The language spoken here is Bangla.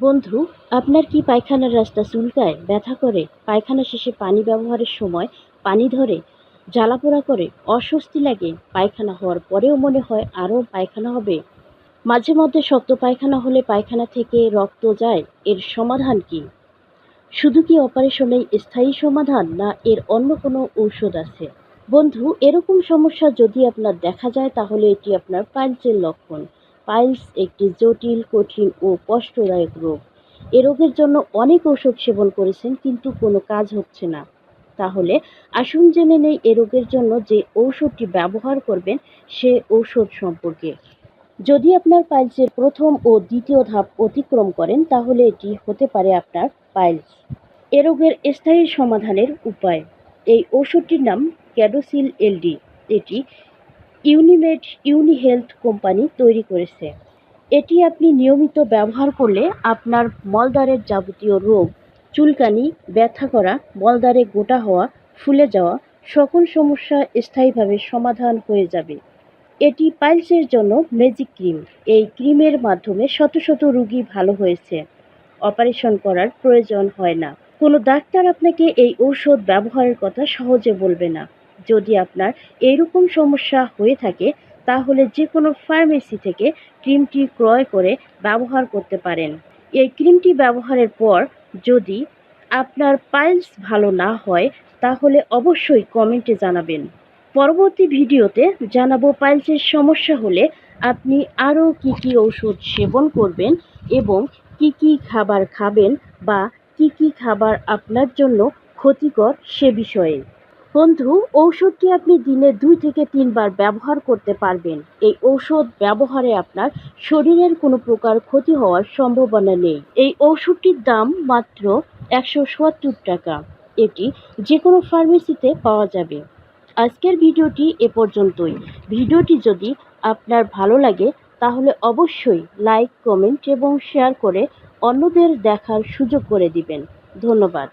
বন্ধু, আপনার কি পায়খানার রাস্তা চুলকায়, ব্যথা করে, পায়খানা শেষে পানি ব্যবহারের সময় পানি ধরে, জ্বালাপোড়া করে, অস্বস্তি লাগে, পায়খানা হওয়ার পরেও মনে হয় আরও পায়খানা হবে? মাঝে মধ্যে শক্ত পায়খানা হলে পায়খানা থেকে রক্ত যায়, এর সমাধান কি? শুধু কি অপারেশনেই স্থায়ী সমাধান, না এর অন্য কোনো ঔষধ আছে? বন্ধু, এরকম সমস্যা যদি আপনার দেখা যায়, তাহলে এটি আপনার পাইলসের লক্ষণ। পাইলস একটি জটিল, কঠিন ও কষ্টদায়ক রোগ। এ রোগের জন্য অনেক ওষুধ সেবন করেছেন, কিন্তু কোনো কাজ হচ্ছে না। তাহলে আসুন জেনে নেই এ রোগের জন্য যে ঔষধটি ব্যবহার করবেন সে ঔষধ সম্পর্কে। যদি আপনার পাইলসের প্রথম ও দ্বিতীয় ধাপ অতিক্রম করেন, তাহলে এটি হতে পারে আপনার পাইলস। এ রোগের স্থায়ী সমাধানের উপায়। এই ওষুধটির নাম ক্যাডোসিল এলডি। এটি ইউনিমেড ইউনি হেলথ কোম্পানি তৈরি করেছে। এটি আপনি নিয়মিত ব্যবহার করলে আপনার মলদ্বারের যাবতীয় রোগ, চুলকানি, ব্যথা করা, মলদ্বারে গোটা হওয়া, ফুলে যাওয়া সকল সমস্যা স্থায়ীভাবে সমাধান হয়ে যাবে। এটি পাইলসের জন্য ম্যাজিক ক্রিম। এই ক্রিমের মাধ্যমে শত শত রুগী ভালো হয়েছে। অপারেশন করার প্রয়োজন হয় না। কোনো ডাক্তার আপনাকে এই ঔষধ ব্যবহারের কথা সহজে বলবে না। যদি আপনার এরকম সমস্যা হয়ে থাকে, তাহলে যে কোনো ফার্মেসি থেকে ক্রিমটি ক্রয় করে ব্যবহার করতে পারেন। এই ক্রিমটি ব্যবহারের পর যদি আপনার পাইলস ভালো না হয়, তাহলে অবশ্যই কমেন্টে জানাবেন। পরবর্তী ভিডিওতে জানাব পাইলসের সমস্যা হলে আপনি আরও কি কি ঔষধ সেবন করবেন এবং কি কি খাবার খাবেন বা কি কি খাবার আপনার জন্য ক্ষতিকর সে বিষয়ে। বন্ধু ঔষধটি আপনি দিনে দুই থেকে তিনবার ব্যবহার করতে পারবেন? এই ঔষধ ব্যবহারে আপনার শরীরের কোনো প্রকার ক্ষতি হওয়ার সম্ভাবনা নেই। এই ঔষধটির দাম মাত্র একশো সত্তর টাকা। এটি যে কোনো ফার্মেসিতে পাওয়া যাবে। আজকের ভিডিওটি এ পর্যন্তই। ভিডিওটি যদি আপনার ভালো লাগে, তাহলে অবশ্যই লাইক, কমেন্ট এবং শেয়ার করে অন্যদের দেখার সুযোগ করে দিবেন। ধন্যবাদ।